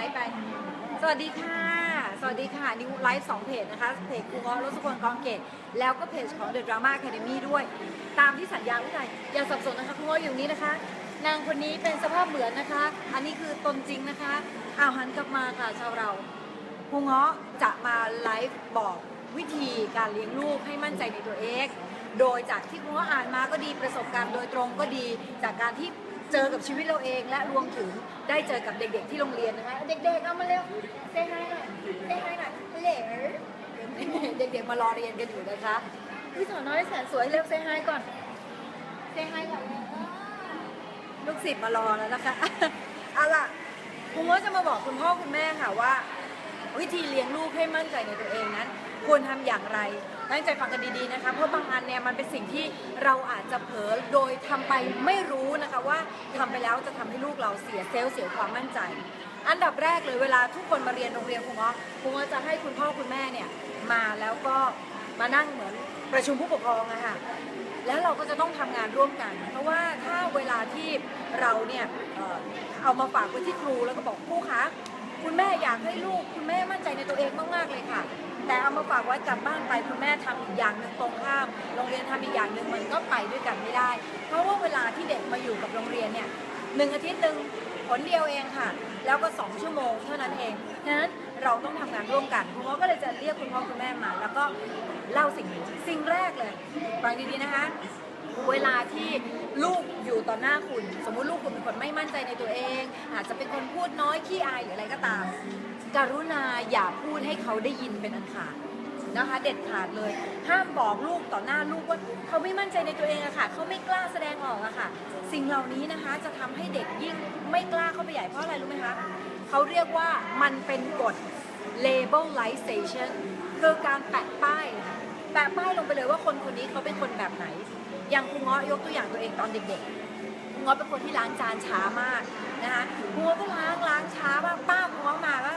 ไปไป สวัสดีค่ะ สวัสดีค่ะ นิวไลฟ์สองเพจนะคะ เพจครูเงาะรสสุคนกองเกต แล้วก็เพจของ The Drama Academy ด้วย ตามที่สัญญาไว้ไงอย่าสับสนนะคะครูเงาะอยู่นี้นะคะ นางคนนี้เป็นสภาพเหมือนนะคะ อันนี้คือตนจริงนะคะอ้าวหันกลับมาค่ะชาวเราครูเงาะจะมาไลฟ์บอกวิธีการเลี้ยงลูกให้มั่นใจในตัวเอง โดยจากที่ครูเงาะอ่านมาก็ดีประสบการณ์โดยตรงก็ดีจากการที่ เจอกับชีวิตเราเองและรวมถึงได้เจอกับเด็กๆที่โรงเรียนนะคะเด็กๆเอามาเร็วเซฮายหน่อยเซฮายหน่อยเหลเด็กๆมารอเรียนกันอยู่นะคะพี่สาวน้อยแสนสวยเร็วเซฮายก่อนเซฮายก่อนลูกศิษย์มารอแล้วนะคะเอาล่ะครูเงาจะมาบอกคุณพ่อคุณแม่ค่ะว่า วิธีเลี้ยงลูกให้มั่นใจในตัวเองนั้น ควรทำอย่างไร ตั้งใจฟังกันดีๆนะคะ เพราะบางอันเนี่ยมันเป็นสิ่งที่เราอาจจะเผลอโดยทำไปไม่รู้นะคะว่าทำไปแล้วจะทำให้ลูกเราเสียเซลล์เสียความมั่นใจ อันดับแรกเลยเวลาทุกคนมาเรียนโรงเรียนครูเงาะครูเงาะจะให้คุณพ่อคุณแม่เนี่ยมาแล้วก็มานั่งเหมือนประชุมผู้ปกครองอะค่ะแล้วเราก็จะต้องทำงานร่วมกัน เพราะว่าถ้าเวลาที่เราเนี่ยเอ่อเอามาฝากไว้ที่ครูแล้วก็บอกครูคะคุณแม่อยากให้ลูก คุณแม่มั่นใจในตัวเองมากๆเลยค่ะ แต่เอามาฝากไว้กลับบ้านไปคุณแม่ทำอีกอย่างหนึ่งตรงข้ามโรงเรียนทำอีกอย่างหนึ่งมันก็ไปด้วยกันไม่ได้ เพราะว่าเวลาที่เด็กมาอยู่กับโรงเรียนเนี่ยหนึ่งอาทิตย์หนึ่งผลเดียวเองค่ะ แล้วก็สองชั่วโมงเท่านั้นเองฉะนั้นเราต้องทำงานร่วมกันคุณพ่อก็เลยจะเรียกคุณพ่อคุณแม่มา แล้วก็เล่าสิ่งสิ่งแรกเลยฟังดีๆนะคะ เวลาที่ลูกอยู่ต่อหน้าคุณ สมมุติลูกคุณเป็นคนไม่มั่นใจในตัวเอง อาจจะเป็นคนพูดน้อยขี้อายหรืออะไรก็ตาม กรุณาอย่าพูดให้เขาได้ยินเป็นอันขาดนะคะเด็ดขาดเลย ห้ามบอกลูกต่อหน้าลูกว่าเขาไม่มั่นใจในตัวเองอะค่ะ เขาไม่กล้าแสดงออกอะค่ะ สิ่งเหล่านี้นะคะจะทำให้เด็กยิ่งไม่กล้าเข้าไปใหญ่เพราะอะไรรู้ไหมคะเขาเรียกว่ามันเป็นกฎ labelization คือการแปะป้ายแปะป้ายลงไปเลยว่าคนคนนี้เขาเป็นคนแบบไหน อย่างครูเงาะยกตัวอย่างตัวเองตอนเด็กๆครูเงาะเป็นคนที่ล้างจานช้ามากนะคะครูเงาะก็ล้างล้างช้ามากป้าครูเงาะมาก็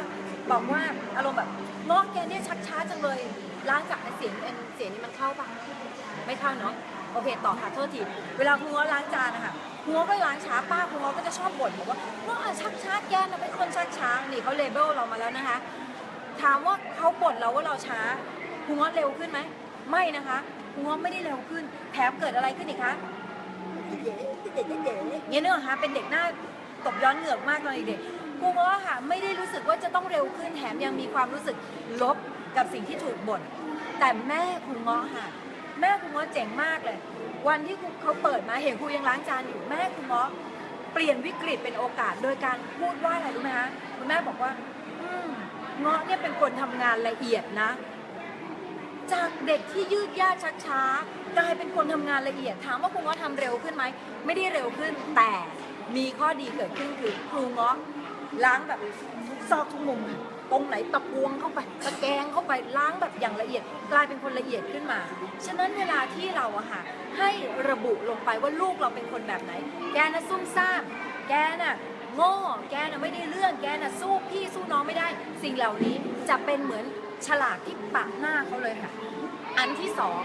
บอกว่าอารมณ์แบบเงาะแกเนี่ยชักช้าจังเลยล้างจากเสียงเอ็นเสียงนี้มันเข้าปะไม่เข้าเนาะโอเคต่อค่ะโทษทีเวลาครูเงาะล้างจานนะคะครูเงาะก็ล้างช้าป้าครูเงาะก็จะชอบบ่นบอกว่าเงาะอชักช้าแกนะเป็นคนชักช้านี่เขาเลเบลเรามาแล้วนะคะถามว่าเขาบ่นเราว่าเราช้าครูเงาะเร็วขึ้นไหมไม่นะคะ งาะไม่ได้เร็วขึ้น แถมเกิดอะไรขึ้นอีกคะเนี่ยเนอะคะเป็นเด็กหน้าตบย้อนเหงือกมากเลยเด็กครูง้อค่ะไม่ได้รู้สึกว่าจะต้องเร็วขึ้นแถมยังมีความรู้สึกลบกับสิ่งที่ถูกบ่นแต่แม่ครูง้อค่ะ แม่ครูง้อเจ๋งมากเลย วันที่เขาเปิดมาเห็นครูยังล้างจานอยู่แม่ครูง้อเปลี่ยนวิกฤตเป็นโอกาสโดยการพูดว่าอะไรรู้ไหมคะคุณแม่บอกว่าเงาะเนี่ยเป็นคนทำงานละเอียดนะ จากเด็กที่ยืดย่าช้าๆ กลายเป็นคนทำงานละเอียด ถามว่าครูเงาะทำเร็วขึ้นไหม ไม่ได้เร็วขึ้น แต่มีข้อดีเกิดขึ้นคือครูเงาะล้างแบบทุกซอกทุกมุมค่ะตรงไหนตะปวงเข้าไปตะแกรงเข้าไปล้างแบบอย่างละเอียด กลายเป็นคนละเอียดขึ้นมา ฉะนั้นเวลาที่เราอะค่ะให้ระบุลงไปว่าลูกเราเป็นคนแบบไหน แกน่ะซุ่มซ่าม แกน่ะโง่ แกน่ะไม่ได้เรื่อง แกน่ะสู้พี่สู้น้องไม่ได้ สิ่งเหล่านี้จะเป็นเหมือน ฉลากที่ปักหน้าเขาเลยค่ะ อันที่สอง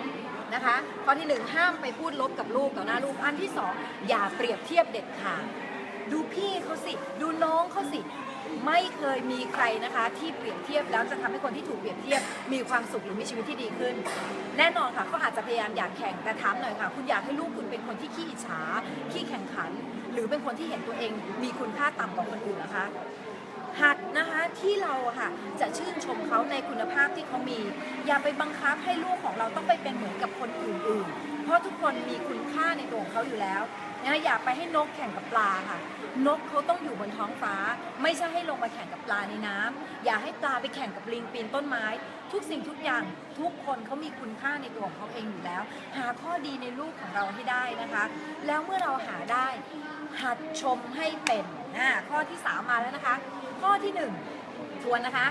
นะคะข้อที่หนึ่งห้ามไปพูดลบกับลูกต่อหน้าลูกอันที่สองอย่าเปรียบเทียบเด็ดขาดดูพี่เขาสิ ดูน้องเขาสิ ไม่เคยมีใครนะคะ ที่เปรียบเทียบแล้วจะทำให้คนที่ถูกเปรียบเทียบ มีความสุขหรือมีชีวิตที่ดีขึ้น แน่นอนค่ะเขาอาจจะพยายามอยากแข่งแต่ถามหน่อยค่ะ คุณอยากให้ลูกคุณเป็นคนที่ขี้อิจฉาขี้แข่งขัน หรือเป็นคนที่เห็นตัวเอง มีคุณค่าต่ำกว่าคนอื่นนะคะ หัดนะคะที่เราค่ะจะชื่นชมเขาในคุณภาพที่เขามี อย่าไปบังคับให้ลูกของเราต้องไปเป็นเหมือนกับคนอื่นๆ เพราะทุกคนมีคุณค่าในตัวของเขาอยู่แล้วนะอย่าไปให้นกแข่งกับปลาค่ะ นกเขาต้องอยู่บนท้องฟ้า ไม่ใช่ให้ลงมาแข่งกับปลาในน้ำอย่าให้ปลาไปแข่งกับลิงปีนต้นไม้ ทุกสิ่งทุกอย่างทุกคนเขามีคุณค่าในตัวของเขาเองอยู่แล้ว หาข้อดีในลูกของเราให้ได้นะคะ แล้วเมื่อเราหาได้หัดชมให้เป็นอ่าข้อที่ 3 มาแล้วนะคะ ข้อที่1ทวนนะคะ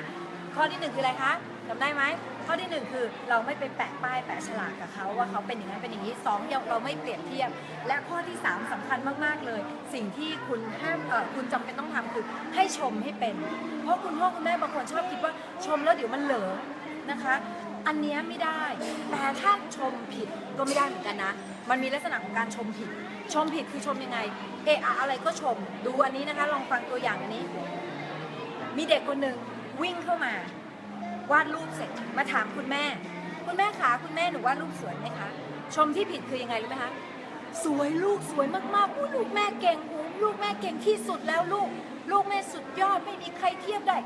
ข้อที่1คืออะไรคะจำได้ไหมข้อที่1คือเราไม่ไปแปะป้ายแปะฉลากกับเขาว่าเขาเป็นอย่างนั้นเป็นอย่างนี้สองเราไม่เปรียบเทียบ และข้อที่3สำคัญมากๆเลย สิ่งที่คุณห้ามเออคุณจำเป็นต้องทำคือให้ชมให้เป็น เพราะคุณพ่อคุณแม่บางคนชอบคิดว่าชมแล้วเดี๋ยวมันเหลอนะคะ อันนี้ไม่ได้ แต่ถ้าชมผิดก็ไม่ได้เหมือนกันนะ มันมีลักษณะของการชมผิด ชมผิดคือชมยังไง เออะอะไรก็ชม ดูอันนี้นะคะ ลองฟังตัวอย่างอันนี้ มีเด็กคนหนึ่งวิ่งเข้ามาวาดรูปเสร็จมาถามคุณแม่ คุณแม่คะคุณแม่หนูวาดรูปสวยไหมคะ ชมที่ผิดคือยังไงรู้ไหมคะสวยลูกสวยมากๆอู้ลูกแม่เก่งหูลูกแม่เก่งที่สุดแล้วลูก ลูกแม่สุดยอดไม่มีใครเทียบได้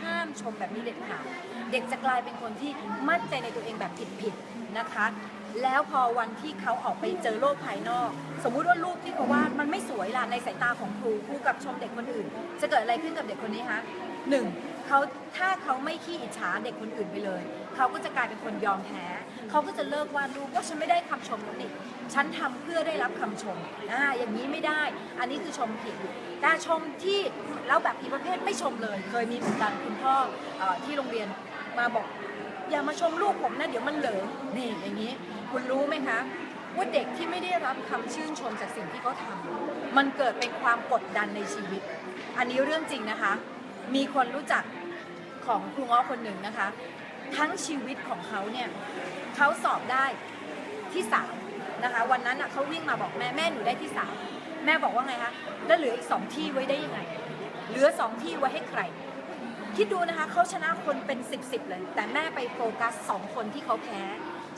ห้ามชมแบบนี้เด็ดขาดเด็กจะกลายเป็นคนที่มั่นใจในตัวเองแบบผิดๆนะคะ แล้วพอวันที่เขาออกไปเจอโลกภายนอก สมมุติว่ารูปที่เขาวาดมันไม่สวยล่ะในสายตาของครูครูกับชมเด็กคนอื่น จะเกิดอะไรขึ้นกับเด็กคนนี้คะหนึ่งเขาถ้าเขาไม่ขี้อิจฉาเด็กคนอื่นไปเลย เขาก็จะกลายเป็นคนยอมแพ้เขาก็จะเลิกวาดรูปว่าฉันไม่ได้คำชมแล้วนี่ฉันทำเพื่อได้รับคำชมอ่าอย่างนี้ไม่ได้ อันนี้คือชมผิดแต่ชมที่แล้วแบบอีกประเภทไม่ชมเลย เคยมีเหมือนกันคุณพ่อเออที่โรงเรียนมาบอกอย่ามาชมลูกผมนะเดี๋ยวมันเหลิงนี่อย่างนี้ คุณรู้ไหมคะว่าเด็กที่ไม่ได้รับคำชื่นชมจากสิ่งที่เขาทำมันเกิดเป็นความกดดันในชีวิต อันนี้เรื่องจริงนะคะ มีคนรู้จักของครูง้อคนหนึ่งนะคะ ทั้งชีวิตของเขาเนี่ยเขาสอบได้ที่สามนะคะวันนั้นน่ะเขาวิ่งมาบอกแม่แม่หนูได้ที่สามแม่บอกว่าไงคะแล้วเหลืออีกสองที่ไว้ได้ยังไง เหลือสองที่ไว้ให้ใคร คิดดูนะคะเขาชนะคนเป็น10บสเลย แต่แม่ไปโฟกัสสองคนที่เขาแพ้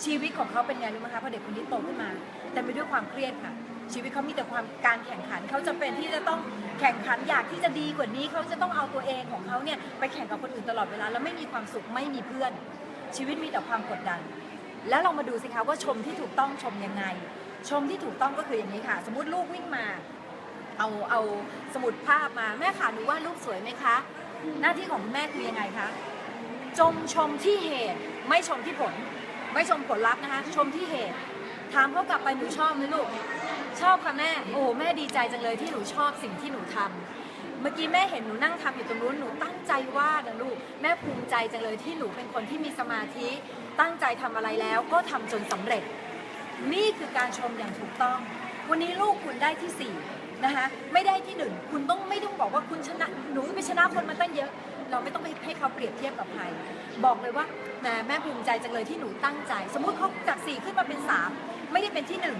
ชีวิตของเขาเป็นไงรู้ไหมคะพอเด็กคนนี้โตขึ้นมา แต่ไปด้วยความเครียดค่ะ ชีวิตเขามีแต่ความการแข่งขันเขาจะเป็นที่จะต้องแข่งขันอยากที่จะดีกว่านี้เขาจะต้องเอาตัวเองของเขาเนี่ยไปแข่งกับคนอื่นตลอดเวลาแล้วไม่มีความสุขไม่มีเพื่อน ชีวิตมีแต่ความกดดัน แล้วเรามาดูสิคะว่าชมที่ถูกต้องชมยังไง ชมที่ถูกต้องก็คืออย่างนี้ค่ะ สมมติลูกวิ่งมาเอาเอาสมุดภาพมาแม่ค่ะหนูว่าลูกสวยไหมคะ หน้าที่ของคุณแม่คือยังไงคะจงชมที่เหตุไม่ชมที่ผล ไม่ชมผลลัพธ์นะคะ ชมที่เหตุ ถามเขากลับไปหนูชอบไหมลูก ชอบค่ะแม่ โอ้แม่ดีใจจังเลยที่หนูชอบสิ่งที่หนูทำเมื่อกี้แม่เห็นหนูนั่งทำอยู่ตรงนู้น หนูตั้งใจวาดนะลูก แม่ภูมิใจจังเลยที่หนูเป็นคนที่มีสมาธิ ตั้งใจทำอะไรแล้วก็ทำจนสำเร็จ นี่คือการชมอย่างถูกต้อง วันนี้ลูกคุณได้ที่สี่นะคะ ไม่ได้ที่หนึ่ง คุณต้องไม่ต้องบอกว่าคุณชนะ หนูไปชนะคนมาตั้งเยอะ เราไม่ต้องไปให้เขาเปรียบเทียบกับใครบอกเลยว่าแหมแม่ภูมิใจจังเลยที่หนูตั้งใจ สมมุติเขาจากสี่ขึ้นมาเป็นสามไม่ได้เป็นที่หนึ่ง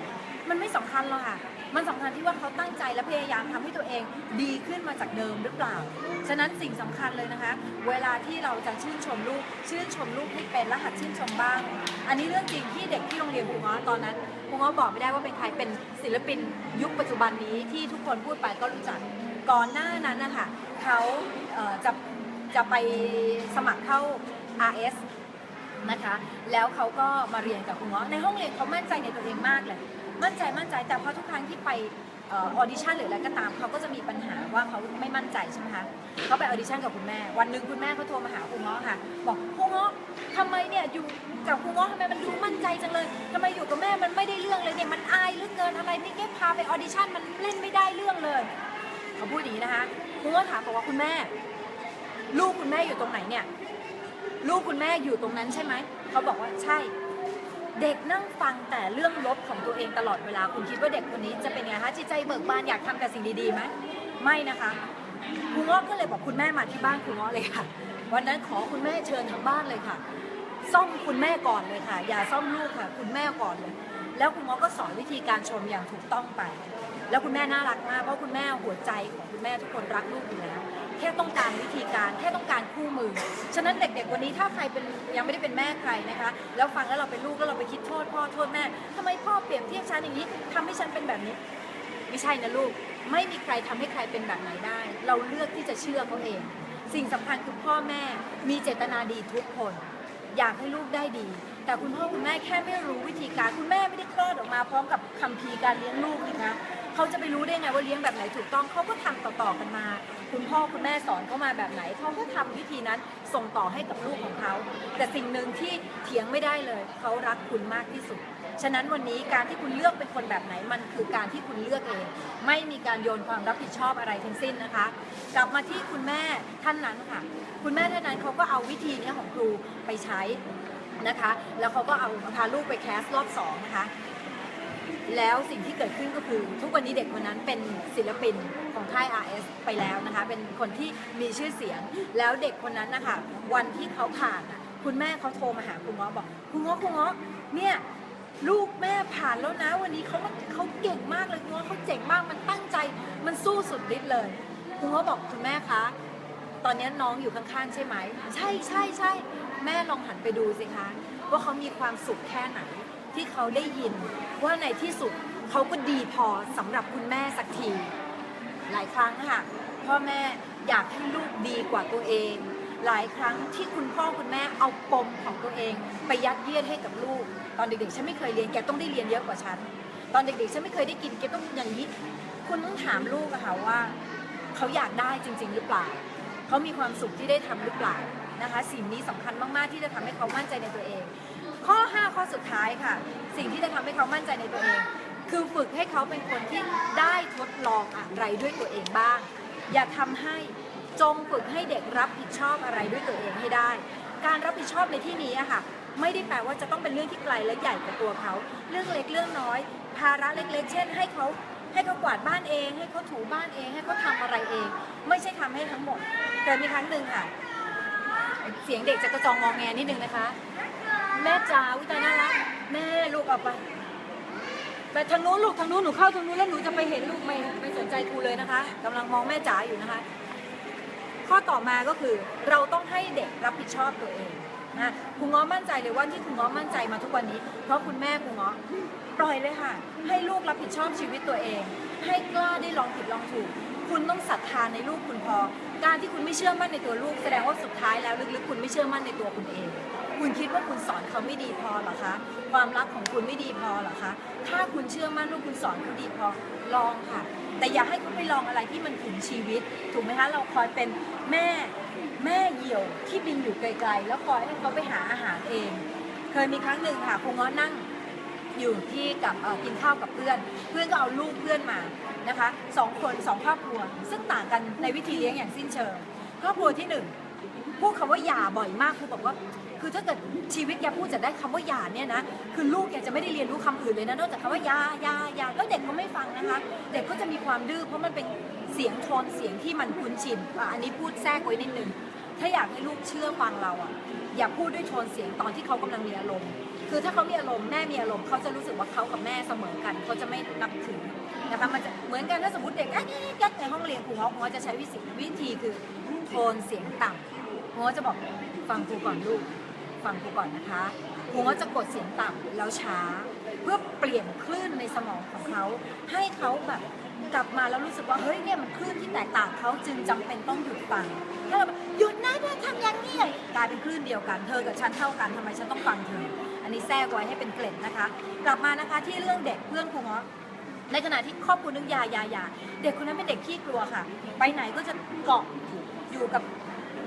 มันไม่สำคัญหรอกค่ะ มันสำคัญที่ว่าเขาตั้งใจและพยายามทำให้ตัวเองดีขึ้นมาจากเดิมหรือเปล่า ฉะนั้นสิ่งสำคัญเลยนะคะ เวลาที่เราจะชื่นชมลูก ชื่นชมลูกให้เป็นและหัดชื่นชมบ้าง อันนี้เรื่องจริงที่เด็กที่โรงเรียนครูง้อตอนนั้นครูง้อบอกไม่ได้ว่าเป็นใคร เป็นศิลปินยุคปัจจุบันนี้ที่ทุกคนพูดไปก็รู้จัก ก่อนหน้านั้นนะคะเขาจะ จะไปสมัครเข้า RS นะคะ แล้วเขาก็มาเรียนกับครูง้อในห้องเรียนเขามั่นใจในตัวเองมากเลย มั่นใจมั่นใจแต่พอทุกครั้งที่ไปออดิชั่นหรืออะไรก็ตามเขาก็จะมีปัญหาว่าเขาไม่มั่นใจใช่ไหมคะเขาไปออดิชั่นกับคุณแม่ วันหนึ่งคุณแม่เขาโทรมาหาครูง้อค่ะ บอกครูง้อทำไมเนี่ยอยู่กับครูง้อทำไมมันดูมั่นใจจังเลยทำไมอยู่กับแม่มันไม่ได้เรื่องเลยเนี่ยมันอายเหลือเกินอะไรนี่แค่พาไปออดิชั่นมันเล่นไม่ได้เรื่องเลยเขาพูดอย่างนี้นะคะครูง้อถามบอกว่าคุณแม่ ลูกคุณแม่อยู่ตรงไหนเนี่ย ลูกคุณแม่อยู่ตรงนั้นใช่ไหม เขาบอกว่าใช่ เด็กนั่งฟังแต่เรื่องลบของตัวเองตลอดเวลา คุณคิดว่าเด็กคนนี้จะเป็นไงคะจิตใจเบิกบานอยากทำแต่สิ่งดีๆไหมไม่นะคะครูง้อก็เลยบอกคุณแม่มาที่บ้านครูง้อเลยค่ะ วันนั้นขอคุณแม่เชิญทางบ้านเลยค่ะ ซ่อมคุณแม่ก่อนเลยค่ะ อย่าซ่อมลูกค่ะ คุณแม่ก่อนเลย แล้วคุณง้อก็สอนวิธีการชมอย่างถูกต้องไป แล้วคุณแม่น่ารักมากเพราะคุณแม่หัวใจของคุณแม่ทุกคนรักลูกอยู่แล้ว แค่ต้องการวิธีการ แค่ต้องการคู่มือ ฉะนั้นเด็กๆวันนี้ถ้าใครเป็นยังไม่ได้เป็นแม่ใครนะคะ แล้วฟังแล้วเราเป็นลูกแล้วเราไปคิดโทษพ่อโทษแม่ทำไมพ่อเปรียบเทียบฉันอย่างนี้ทำให้ฉันเป็นแบบนี้ ไม่ใช่นะลูก ไม่มีใครทำให้ใครเป็นแบบไหนได้ เราเลือกที่จะเชื่อเขาเอง สิ่งสำคัญคือพ่อแม่มีเจตนาดีทุกคน อยากให้ลูกได้ดี แต่คุณพ่อคุณแม่แค่ไม่รู้วิธีการ คุณแม่ไม่ได้คลอดออกมาพร้อมกับคัมภีร์การเลี้ยงลูกนะคะเขาจะไปรู้ได้ไงว่าเลี้ยงแบบไหนถูกต้องเขาก็ทำต่อๆกันมา คุณพ่อคุณแม่สอนเขามาแบบไหนเขาก็ทำวิธีนั้นส่งต่อให้กับลูกของเขา แต่สิ่งหนึ่งที่เถียงไม่ได้เลย เขารักคุณมากที่สุด ฉะนั้นวันนี้การที่คุณเลือกเป็นคนแบบไหนมันคือการที่คุณเลือกเอง ไม่มีการโยนความรับผิดชอบอะไรทั้งสิ้นนะคะ กลับมาที่คุณแม่ท่านนั้นค่ะ คุณแม่ท่านนั้นเขาก็เอาวิธีนี้ของครูไปใช้นะคะ แล้วเขาก็เอาพาลูกไปแคสรอบสองนะคะ แล้วสิ่งที่เกิดขึ้นก็คือทุกวันนี้เด็กคนนั้นเป็นศิลปินของค่าย RS ไปแล้วนะคะ เป็นคนที่มีชื่อเสียง แล้วเด็กคนนั้นนะคะวันที่เขาผ่านอะคุณแม่เขาโทรมาหาคุณง้อบอกคุณง้อคุณง้อเนี่ยลูกแม่ผ่านแล้วนะ วันนี้เขาเขาเก่งมากเลยคุณง้อเขาเจ๋งมากมันตั้งใจ มันสู้สุดฤทธิ์เลยคุณง้อบอกคุณแม่คะตอนนี้น้องอยู่ข้างๆใช่ไหม ใช่ใช่ใช่แม่ลองหันไปดูสิคะว่าเขามีความสุขแค่ไหน ที่เขาได้ยิน ว่าในที่สุดเขาก็ดีพอสำหรับคุณแม่สักที หลายครั้งค่ะพ่อแม่อยากให้ลูกดีกว่าตัวเอง หลายครั้งที่คุณพ่อคุณแม่เอาปมของตัวเอง ไปยัดเยียดให้กับลูก ตอนเด็กๆฉันไม่เคยเรียนแกต้องได้เรียนเยอะกว่าฉันตอนเด็กๆฉันไม่เคยได้กินแกต้องอย่างนี้คุณต้องถามลูกอะค่ะว่า เขาอยากได้จริง ๆ หรือเปล่า เขามีความสุขที่ได้ทำหรือเปล่านะคะ สิ่งนี้สำคัญมากๆที่จะทำให้เขามั่นใจในตัวเอง ข้อ 5 ข้อสุดท้ายค่ะ สิ่งที่จะทำให้เขามั่นใจในตัวเอง คือฝึกให้เขาเป็นคนที่ได้ทดลองอะไรด้วยตัวเองบ้าง อย่าทำให้จงฝึกให้เด็กรับผิดชอบอะไรด้วยตัวเองให้ได้ การรับผิดชอบในที่นี้อะค่ะไม่ได้แปลว่าจะต้องเป็นเรื่องที่ไกลและใหญ่กว่าตัวเขา เรื่องเล็กเรื่องน้อย ภาระเล็กๆ เช่น ให้เขาให้เขากวาดบ้านเอง ให้เขาถูบ้านเอง ให้เขาทำอะไรเอง ไม่ใช่ทำให้ทั้งหมด แต่มีครั้งหนึ่งค่ะ เสียงเด็กจะกระจองงองแงนิดนึงนะคะ แม่จ๋าวิตายน่ารักแม่ลูกเอาไปไปทางนู้นลูกทางนู้นหนูเข้าทางนู้นแล้วหนูจะไปเห็นลูกไม่ไม่สนใจครูเลยนะคะกำลังมองแม่จ๋าอยู่นะคะ ข้อต่อมาก็คือเราต้องให้เด็กรับผิดชอบตัวเองนะครูง้อมั่นใจเลยว่าที่ครูง้อมั่นใจมาทุกวันนี้ เพราะคุณแม่ครูง้อปล่อยเลยค่ะ ให้ลูกรับผิดชอบชีวิตตัวเอง ให้กล้าได้ลองผิดลองถูก คุณต้องศรัทธาในลูกคุณพอ การที่คุณไม่เชื่อมั่นในตัวลูก แสดงว่าสุดท้ายแล้วลึกๆคุณไม่เชื่อมั่นในตัวคุณเอง คุณคิดว่าคุณสอนเขาไม่ดีพอเหรอคะ ความรักของคุณไม่ดีพอเหรอคะ ถ้าคุณเชื่อมั่นลูกคุณสอนเขาดีพอลองค่ะ แต่อย่าให้เขาไปลองอะไรที่มันถึงชีวิต ถูกไหมคะเราคอยเป็นแม่แม่เหี่ยวที่บินอยู่ไกลๆ แล้วคอยให้เขาไปหาอาหารเอง เคยมีครั้งหนึ่งค่ะครูง้อนั่งอยู่ที่กับกินข้าวกับเพื่อน เพื่อนก็เอาลูกเพื่อนมานะคะสองคนสองครอบครัว ซึ่งต่างกันในวิธีเลี้ยงอย่างสิ้นเชิงครอบครัวที่หนึ่งพูดคำว่าหย่าบ่อยมากครูบอกว่า คือถ้าเกิดชีวิตแกพูดจะได้คำว่าหยาเนี่ยนะ คือลูกแกจะไม่ได้เรียนรู้คำอื่นเลยนะ นอกจากคำว่ายายายาแล้วเด็กก็ไม่ฟังนะคะ เด็กก็จะมีความดื้อเพราะมันเป็นเสียงโทนเสียงที่มันคุ้นชินอะอันนี้พูดแทรกไว้นิดนึง ถ้าอยากให้ลูกเชื่อฟังเราอะ อย่าพูดด้วยโทนเสียงตอนที่เขากำลังมีอารมณ์ คือถ้าเขามีอารมณ์แม่มีอารมณ์เขาจะรู้สึกว่าเขากับแม่เสมอกัน เขาจะไม่นับถือนะคะ มันจะเหมือนกันถ้าสมมติเด็กแอ๊ะแก๊กในห้องเรียนครูเขาครูจะใช้วิธีวิธีคือโทนเสียงต่ำครูจะบอกฟังครูก่อนลูก ฟังครูก่อนนะคะครูก็จะกดเสียงต่ำแล้วช้า เพื่อเปลี่ยนคลื่นในสมองของเขา ให้เขาแบบกลับมาแล้วรู้สึกว่าเฮ้ยเนี่ยมันคลื่นที่แตกต่างเขาจึงจำเป็นต้องหยุดฟังถ้าเราแบบหยุดนะเธอทำอย่างนี้กลายเป็นคลื่นเดียวกันเธอกับฉันเท่ากันทำไมฉันต้องฟังเธอ อันนี้แทรกไว้ให้เป็นเกล็ดนะคะ กลับมานะคะที่เรื่องเด็กเพื่อนครูเงาะในขณะที่ครอบครัวนึกยายายาเด็กคนนั้นเป็นเด็กขี้กลัวค่ะ ไปไหนก็จะเกาะอยู่กับ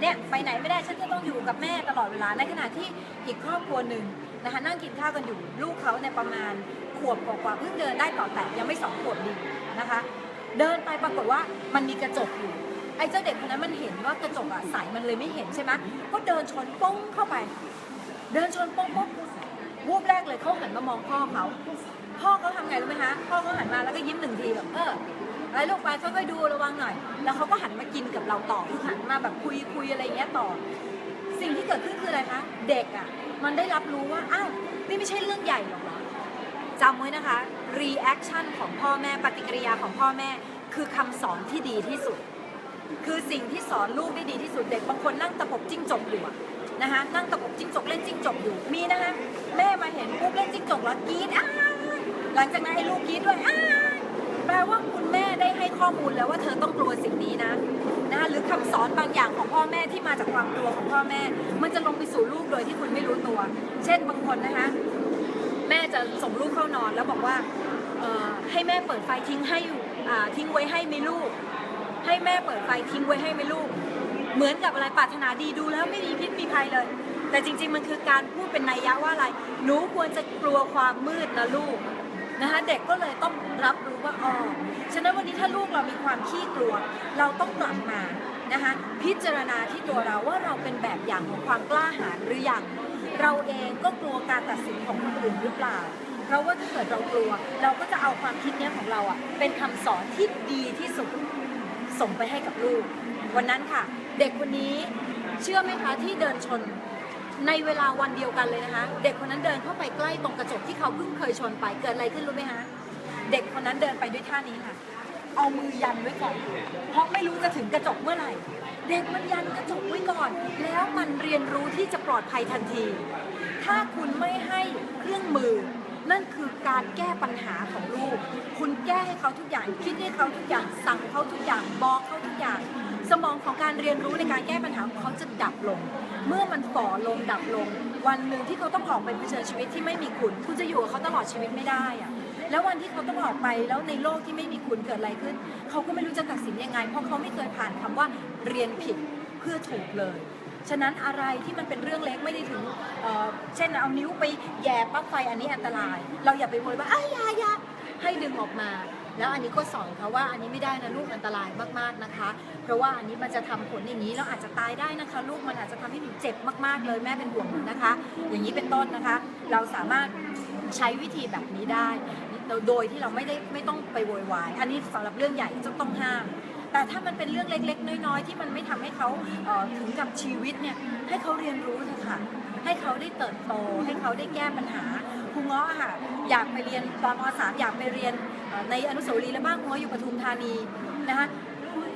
เนี่ยไปไหนไม่ได้ฉันจะต้องอยู่กับแม่ตลอดเวลาในขณะที่อีกครอบครัวหนึ่งนะคะนั่งกินข้าวกันอยู่ลูกเขาในประมาณขวบกว่าๆเพิ่งเดินได้ต่อแตะยังไม่สองขวบดีนะคะ เดินไปปรากฏว่ามันมีกระจกอยู่ไอ้เจ้าเด็กคนนั้นมันเห็นว่ากระจกอะใสมันเลยไม่เห็นใช่ไหมก็เดินชนป้งเข้าไป เดินชนป้งป้งวูบแรกเลยเขาหันมามองพ่อเขาพ่อเขาทำไงรู้ไหมคะพ่อเขาหันมาแล้วก็ยิ้มหนึ่งทีแบบเออ ไรลูกไปค่อยๆดูระวังหน่อย แล้วเขาก็หันมากินกับเราต่อคือหันมาแบบคุยคุยอะไรเงี้ยต่อ สิ่งที่เกิดขึ้นคืออะไรคะเด็กอะมันได้รับรู้ว่าอ้าวนี่ไม่ใช่เรื่องใหญ่หรอกเหรอจำไว้นะคะ reaction ของพ่อแม่ปฏิกิริยาของพ่อแม่ คือคำสอนที่ดีที่สุด คือสิ่งที่สอนลูกได้ดีที่สุด เด็กบางคนนั่งตะปบจิ้งจกอยู่นะคะนั่งตะปบจิ้งจกเล่นจิ้งจกอยู่มีนะคะแม่มาเห็นปุ๊บเล่นจิ้งจกแล้วกรี๊ดอ้าหลังจากนั้นไอ้ลูกกรี๊ดด้วยอ้าย แปลว่าคุณแม่ได้ให้ข้อมูลแล้วว่าเธอต้องกลัวสิ่งนี้นะนะคะหรือคำสอนบางอย่างของพ่อแม่ที่มาจากความกลัวของพ่อแม่ มันจะลงไปสู่ลูกโดยที่คุณไม่รู้ตัว เช่นบางคนนะคะ แม่จะส่งลูกเข้านอนแล้วบอกว่าให้แม่เปิดไฟทิ้งให้อยู่ทิ้งไว้ให้ไหมลูก ให้แม่เปิดไฟทิ้งไว้ให้ไหมลูก เหมือนกับอะไรปรารถนาดีดูแล้วไม่มีพิษมีภัยเลย แต่จริง ๆ มันคือการพูดเป็นนัยยะว่าอะไรหนูควรจะกลัวความมืดนะลูก นะคะเด็กก็เลยต้องรับรู้ว่าอ๋อฉะนั้นวันนี้ถ้าลูกเรามีความขี้กลัว เราต้องกลับมานะคะพิจารณาที่ตัวเราว่าเราเป็นแบบอย่างของความกล้าหาญหรือยังเราเองก็กลัวการตัดสินของคนอื่นหรือเปล่าเพราะว่าถ้าเกิดเรากลัว เราก็จะเอาความคิดเนี้ยของเราอะเป็นคำสอนที่ดีที่สุดส่งไปให้กับลูก วันนั้นค่ะ เด็กคนนี้เชื่อไหมคะที่เดินชน ในเวลาวันเดียวกันเลยนะคะ เด็กคนนั้นเดินเข้าไปใกล้ตรงกระจกที่เขาเพิ่งเคยชนไปเกิดอะไรขึ้นรู้ไหมคะเด็กคนนั้นเดินไปด้วยท่านี้ค่ะ เอามือยันไว้ก่อนเพราะไม่รู้จะถึงกระจกเมื่อไหร่ เด็กมันยันกระจกไว้ก่อน แล้วมันเรียนรู้ที่จะปลอดภัยทันที ถ้าคุณไม่ให้เครื่องมือ นั่นคือการแก้ปัญหาของลูก คุณแก้ให้เขาทุกอย่างคิดให้เขาทุกอย่างสั่งเขาทุกอย่างบอกเขาทุกอย่าง สมองของการเรียนรู้ในการแก้ปัญหาของเขาจะดับลง เมื่อมันฝ่อลงดับลง วันหนึ่งที่เขาต้องออกไปเผชิญชีวิตที่ไม่มีคุณ คุณจะอยู่กับเขาตลอดชีวิตไม่ได้อะแล้ววันที่เขาต้องออกไปแล้วในโลกที่ไม่มีคุณเกิดอะไรขึ้น เขาก็ไม่รู้จะตัดสินยังไง เพราะเขาไม่เคยผ่านคำว่าเรียนผิดเพื่อถูกเลยฉะนั้นอะไรที่มันเป็นเรื่องเล็กไม่ได้ถึงเเช่นเอานิ้วไปแย่ปลั๊กไฟอันนี้อันตราย เราอย่าไปโวยว่าอ้ยายาให้ดึงออกมา แล้วอันนี้ก็สอนเขาว่าอันนี้ไม่ได้นะลูกอันตรายมากๆนะคะ เพราะว่าอันนี้มันจะทำผลอย่างนี้แล้วอาจจะตายได้นะคะ ลูกมันอาจจะทำให้หนูเจ็บมากๆเลยแม่เป็นห่วงนะคะ อย่างนี้เป็นต้นนะคะ เราสามารถใช้วิธีแบบนี้ได้ โดยที่เราไม่ได้ไม่ต้องไปโวยวาย อันนี้สำหรับเรื่องใหญ่จะต้องห้าม แต่ถ้ามันเป็นเรื่องเล็กๆ น้อยๆ ที่มันไม่ทำให้เขาถึงกับชีวิตเนี่ยให้เขาเรียนรู้เถอะค่ะให้เขาได้เติบโต ให้เขาได้แก้ปัญหาครูงาะอค่ะอยากไปเรียนตอนมสามอยากไปเรียนในอนุสาวรีย์และบ้านครูงาะอยู่ปทุมธานีนะคะ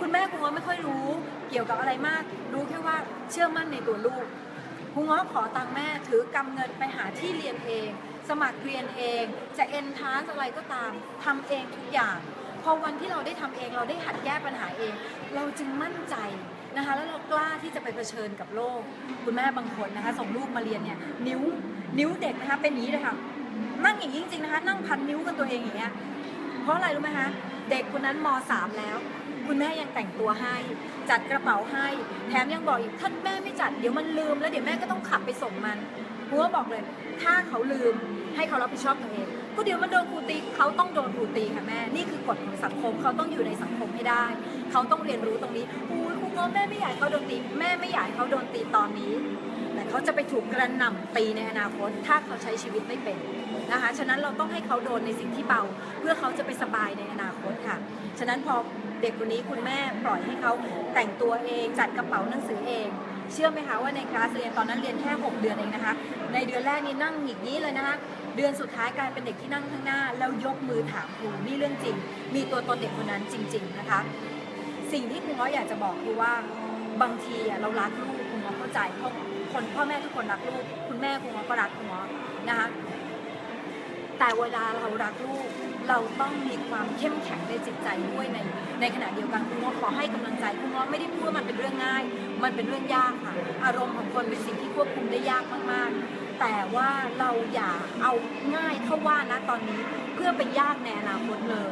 คุณแม่ครูงาะไม่ค่อยรู้เกี่ยวกับอะไรมาก รู้แค่ว่าเชื่อมั่นในตัวลูกครูงาะขอตังค์แม่ถือกำเงินไปหาที่เรียนเอง สมัครเรียนเอง จะเอ็นทานอะไรก็ตามทำเองทุกอย่าง พอวันที่เราได้ทำเองเราได้หัดแก้ปัญหาเอง เราจึงมั่นใจนะคะแล้วเรากล้าที่จะไปเผชิญกับโลก คุณแม่บางคนนะคะส่งลูกมาเรียนเนี่ยนิ้วนิ้วเด็กนะคะเป็นอย่างนี้เลยค่ะนั่งอย่างนี้จริงๆนะคะนั่งพันนิ้วกันตัวเองอย่างเงี้ยเพราะอะไรรู้ไหมคะเด็กคนนั้นม .3 แล้ว คุณแม่ยังแต่งตัวให้ จัดกระเป๋าให้ แถมยังบอกอีกท่านแม่ไม่จัดเดี๋ยวมันลืม แล้วเดี๋ยวแม่ก็ต้องขับไปส่งมันครูก็บอกเลย ถ้าเขาลืมให้เขารับผิดชอบตัวเองก็เดี๋ยวมันโดนครูตีเขาต้องโดนครูตีค่ะแม่นี่คือกฎของสังคมเขาต้องอยู่ในสังคมให้ได้ เขาต้องเรียนรู้ตรงนี้อุ้ยครูง้อแม่ไม่อยากเขาโดนตีแม่ไม่อยากเขาโดนตีตอนนี้ แต่เขาจะไปถูกกระหน่ำตีในอนาคต ถ้าเขาใช้ชีวิตไม่เป็นนะคะฉะนั้นเราต้องให้เขาโดนในสิ่งที่เบา เพื่อเขาจะไปสบายในอนาคตค่ะ ฉะนั้นพอ เด็กคนนี้คุณแม่ปล่อยให้เขาแต่งตัวเองจัดกระเป๋าหนังสือเอง เชื่อไหมคะว่าในคลาสเรียนตอนนั้นเรียนแค่ 6 เดือนเองนะคะ ในเดือนแรกนี่นั่งอย่างนี้เลยนะคะเดือนสุดท้ายกลายเป็นเด็กที่นั่งข้างหน้า แล้วยกมือถามครูนี่เรื่องจริง มีตัวตนเด็กคนนั้นจริง ๆนะคะ สิ่งที่ครูง้ออยากจะบอกคือว่าบางทีเรารักลูกครูง้อเข้าใจเพราะคนพ่อแม่ทุกคนรักลูก คุณแม่ครูง้อก็รักครูง้อนะคะแต่เวลาเรารักลูก เราต้องมีความเข้มแข็งในจิตใจด้วยในในขณะเดียวกันคุณง้อขอให้กำลังใจคุณง้อไม่ได้พูดว่ามันเป็นเรื่องง่าย มันเป็นเรื่องยากค่ะ อารมณ์ของคนเป็นสิ่งที่ควบคุมได้ยากมากๆ แต่ว่าเราอย่าเอาง่ายเข้าว่านะตอนนี้เพื่อไปยากในอนาคตเลย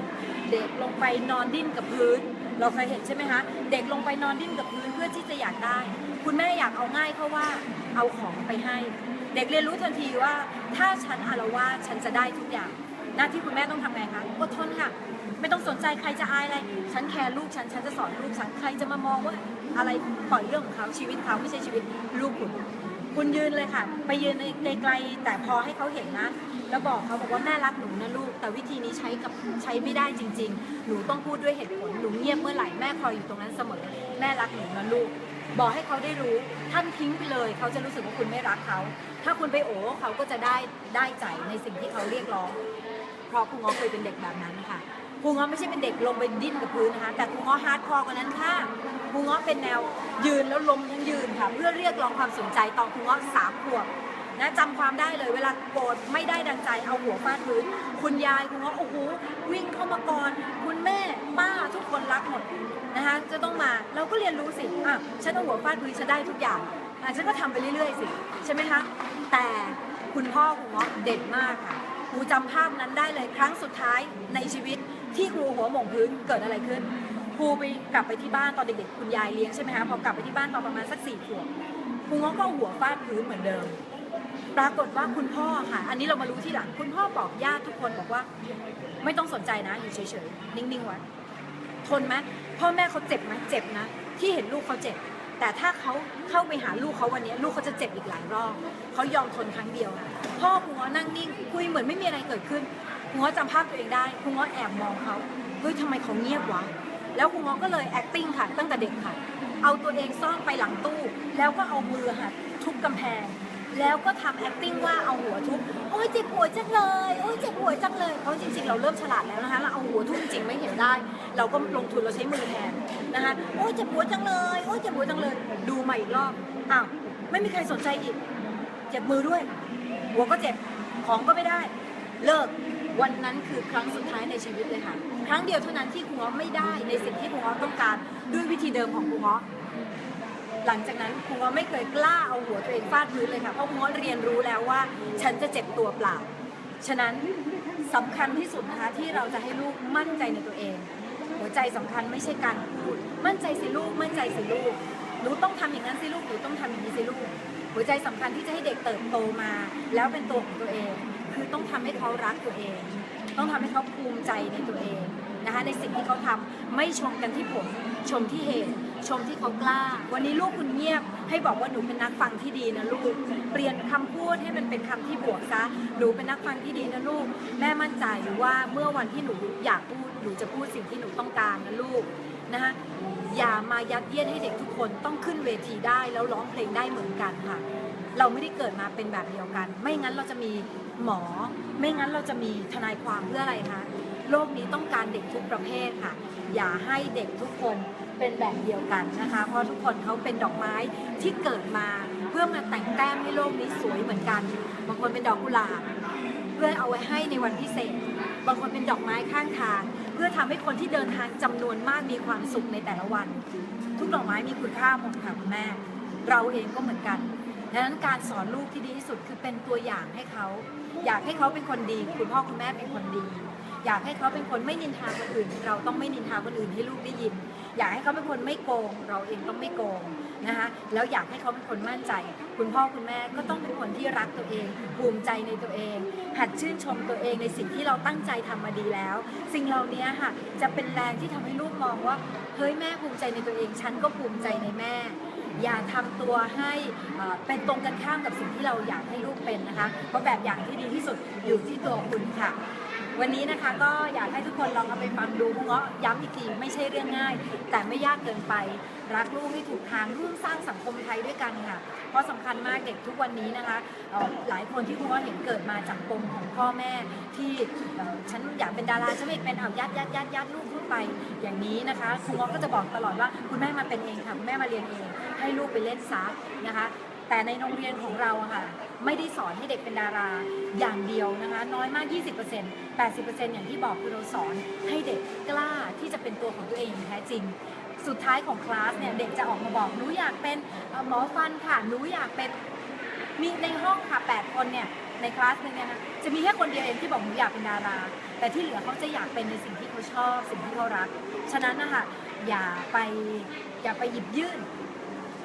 เด็กลงไปนอนดิ้นกับพื้น เราเคยเห็นใช่ไหมคะเด็กลงไปนอนดิ้นกับพื้นเพื่อที่จะอยากได้ คุณแม่อยากเอาง่ายเข้าว่าเอาของไปให้ เด็กเรียนรู้ทันทีว่า ถ้าฉันอารวาฉันจะได้ทุกอย่าง หน้าที่คุณแม่ต้องทำไงคะอดทนค่ะ ไม่ต้องสนใจใครจะอายอะไร ฉันแคร์ลูกฉันฉันจะสอนลูกฉันใครจะมามองว่าอะไรปล่อยเรื่องของเขาชีวิตเขาไม่ใช่ชีวิตลูกคุณคุณยืนเลยค่ะ ไปยืนในไกลๆแต่พอให้เขาเห็นนะแล้วบอกเขาบอกว่าแม่รักหนูนะลูก แต่วิธีนี้ใช้กับใช้ไม่ได้จริง ๆ หนูต้องพูดด้วยเหตุผลหนูเงียบเมื่อไหร่แม่คอยอยู่ตรงนั้นเสมอ แม่รักหนูนะลูก บอกให้เขาได้รู้ท่านทิ้งไปเลย เขาจะรู้สึกว่าคุณไม่รักเขา ถ้าคุณไปโอ้เขาก็จะได้ได้ใจในสิ่งที่เขาเรียกร้อง เพราะครูง้อเคยเป็นเด็กแบบนั้นค่ะครูง้อไม่ใช่เป็นเด็กลงไปดิ้นกับพื้นนะคะ แต่ครูง้อฮาร์ดคอร์กว่านั้นค่ะครูง้อเป็นแนวยืนแล้วล้มทั้งยืนค่ะ เพื่อเรียกร้องความสนใจตอนครูง้อสามขวบนะจำความได้เลยเวลาโกรธไม่ได้ดังใจเอาหัวฟาดพื้น คุณยายครูง้อโอ้โหวิ่งเข้ามากอนคุณแม่ป้าทุกคนรักหมดนะคะจะต้องมาเราก็เรียนรู้สิอะฉันเอาหัวฟาดพื้นฉันได้ทุกอย่างอะฉันก็ทำไปเรื่อยๆสิใช่ไหมคะแต่คุณพ่อครูง้อเด็ดมากค่ะ รูจำภาพนั้นได้เลยครั้งสุดท้ายในชีวิตที่ครูหัวหม่งพื้นเกิดอะไรขึ้น ครูไปกลับไปที่บ้านตอนเด็กๆคุณยายเลี้ยงใช่ไหมคะพอกลับไปที่บ้านตอนประมาณสักสี่ขวบครูง้อก็หัวฟาดพื้นเหมือนเดิม ปรากฏว่าคุณพ่อค่ะ อันนี้เรามารู้ที่หลังคุณพ่อบอกญาติทุกคนบอกว่า ไม่ต้องสนใจนะอยู่เฉยๆนิ่งๆไว้ทนไหมพ่อแม่เขาเจ็บไหมเจ็บนะ ที่เห็นลูกเขาเจ็บ แต่ถ้าเขาเข้าไปหาลูกเขาวันนี้ ลูกเขาจะเจ็บอีกหลายรอบเขายอมทนครั้งเดียวค่ะพ่อครูง้อนั่งนิ่งคุยเหมือนไม่มีอะไรเกิดขึ้นครูง้อจำภาพตัวเองได้ครูง้อแอบมองเขาเฮ้ยทำไมเขาเงียบวะแล้วครูง้อก็เลย acting ค่ะ ตั้งแต่เด็กค่ะ เอาตัวเองซ่อนไปหลังตู้ แล้วก็เอามือค่ะทุบกำแพง แล้วก็ทำ acting ว่าเอาหัวทุบโอ้ยเจ็บหัวจังเลยโอ้ยเจ็บหัวจังเลยเพราะจริงๆ เราเริ่มฉลาดแล้วนะคะเราเอาหัวทุบจริงไม่เห็นได้ เราก็ลงทุนเราใช้มือแทน นะคะโอ้ยเจ็บหัวจังเลย โอ้ยเจ็บหัวจังเลย ดูใหม่อีกรอบอ้าวไม่มีใครสนใจอีก เจ็บมือด้วย หัวก็เจ็บของก็ไม่ได้ เลิกวันนั้นคือครั้งสุดท้ายในชีวิตเลยค่ะ ครั้งเดียวเท่านั้นที่ครูเงาะไม่ได้ในสิ่งที่ครูเงาะต้องการด้วยวิธีเดิมของครูเงาะหลังจากนั้นครูเงาะไม่เคยกล้าเอาหัวตัวเองฟาดพื้นเลยค่ะเพราะครูเงาะเรียนรู้แล้วว่า ฉันจะเจ็บตัวเปล่า ฉะนั้นสำคัญที่สุดนะคะที่เราจะให้ลูกมั่นใจในตัวเอง หัวใจสำคัญไม่ใช่การพูด มั่นใจสิลูก มั่นใจสิลูก หนูต้องทำอย่างนั้นสิลูก หนูต้องทำอย่างนี้สิลูก หัวใจสำคัญที่จะให้เด็กเติบโตมา แล้วเป็นตัวของตัวเอง คือต้องทำให้เขารักตัวเอง ต้องทำให้เขาภูมิใจในตัวเองนะคะ ในสิ่งที่เขาทำไม่ชมกันที่ผม ชมที่เหตุ ชมที่เขากล้า วันนี้ลูกคุณเงียบ ให้บอกว่าหนูเป็นนักฟังที่ดีนะลูก เปลี่ยนคำพูดให้มันเป็นคำที่บวกซะ หนูเป็นนักฟังที่ดีนะลูก แม่มั่นใจว่าเมื่อวันที่หนูอยากพูด หนูจะพูดสิ่งที่หนูต้องการนะลูกนะคะอย่ามายัดเยียดให้เด็กทุกคนต้องขึ้นเวทีได้แล้วร้องเพลงได้เหมือนกันค่ะ เราไม่ได้เกิดมาเป็นแบบเดียวกัน ไม่งั้นเราจะมีหมอ ไม่งั้นเราจะมีทนายความเพื่ออะไรคะ โลกนี้ต้องการเด็กทุกประเภทค่ะ อย่าให้เด็กทุกคน เป็นแบบเดียวกันนะคะ เพราะทุกคนเขาเป็นดอกไม้ที่เกิดมาเพื่อมาแต่งแต้มให้โลกนี้สวยเหมือนกัน บางคนเป็นดอกกุหลาบเพื่อเอาไว้ให้ในวันพิเศษ บางคนเป็นดอกไม้ข้างทาง เพื่อทำให้คนที่เดินทางจำนวนมากมีความสุขในแต่ละวัน ทุกดอกไม้มีคุณค่าหมดค่ะคุณแม่ เราเองก็เหมือนกันดังนั้นการสอนลูกที่ดีที่สุดคือเป็นตัวอย่างให้เขา อยากให้เขาเป็นคนดี คุณพ่อคุณแม่เป็นคนดี อยากให้เขาเป็นคนไม่นินทาคนอื่น เราต้องไม่นินทาคนอื่นให้ลูกได้ยิน อยากให้เขาเป็นคนไม่โกง เราเองต้องไม่โกงนะคะแล้วอยากให้เขาเป็นคนมั่นใจ คุณพ่อคุณแม่ก็ต้องเป็นคนที่รักตัวเองภูมิใจในตัวเอง หัดชื่นชมตัวเองในสิ่งที่เราตั้งใจทำมาดีแล้ว สิ่งเหล่านี้ค่ะจะเป็นแรงที่ทำให้ลูกมองว่าเฮ้ยแม่ภูมิใจในตัวเองฉันก็ภูมิใจในแม่ อย่าทำตัวให้เอ่อเป็นตรงกันข้ามกับสิ่งที่เราอยากให้ลูกเป็นนะคะเพราะแบบอย่างที่ดีที่สุดอยู่ที่ตัวคุณค่ะ วันนี้นะคะก็อยากให้ทุกคนลองเอาไปฟังดูเพราะย้ำอีกทีไม่ใช่เรื่องง่าย แต่ไม่ยากเกินไป รักลูกให้ถูกทางร่วมสร้างสังคมไทยด้วยกันค่ะ เพราะสำคัญมากเด็กทุกวันนี้นะคะหลายคนที่คุณพ่อเห็นเกิดมาจากปมของพ่อแม่ที่ฉันอยากเป็นดาราฉันไม่เป็นเอายัดยัดยัดยัดลูกพูดไปอย่างนี้นะคะครูง้อก็จะบอกตลอดว่าคุณแม่มาเป็นเองค่ะคุณแม่มาเรียนเอง ให้ลูกไปเล่นซักนะคะ แต่ในโรงเรียนของเราค่ะ ไม่ได้สอนให้เด็กเป็นดาราอย่างเดียวนะคะ น้อยมาก 20% 80%อย่างที่บอกคือเราสอนให้เด็กกล้าที่จะเป็นตัวของตัวเองอย่างแท้จริง สุดท้ายของคลาสเนี่ยเด็กจะออกมาบอกหนูอยากเป็นหมอฟันค่ะหนูอยากเป็นมีในห้องค่ะ 8 คนเนี่ยในคลาสนึงเนี่ยนะจะมีแค่คนเดียวเองที่บอกหนูอยากเป็นดารา แต่ที่เหลือเขาจะอยากเป็นในสิ่งที่เขาชอบ สิ่งที่เขารัก ฉะนั้นนะคะอย่าไปอย่าไปหยิบยื่น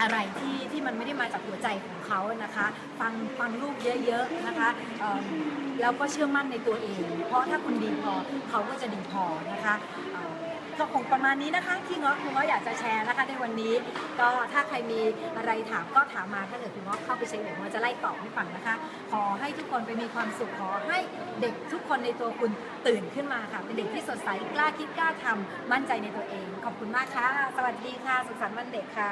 อะไรที่ที่มันไม่ได้มาจากหัวใจของเขานะคะ ฟังฟังลูกเยอะๆนะคะแล้วก็เชื่อมั่นในตัวเอง เพราะถ้าคุณดีพอเขาก็จะดีพอนะคะก็คงประมาณนี้นะคะที่เงาะคุณเงาะอยากจะแชร์นะคะในวันนี้ ก็ถ้าใครมีอะไรถามก็ถามมาถ้าเกิดคุณเงาะเข้าไปเช็คเดี๋ยวเงาะจะไล่ตอบให้ฟังนะคะ ขอให้ทุกคนไปมีความสุขขอให้เด็กทุกคนในตัวคุณตื่นขึ้นมาค่ะเป็นเด็กที่สดใสกล้าคิดกล้าทำมั่นใจในตัวเอง ขอบคุณมากค่ะ สวัสดีค่ะสุขสันต์วันเด็กค่ะ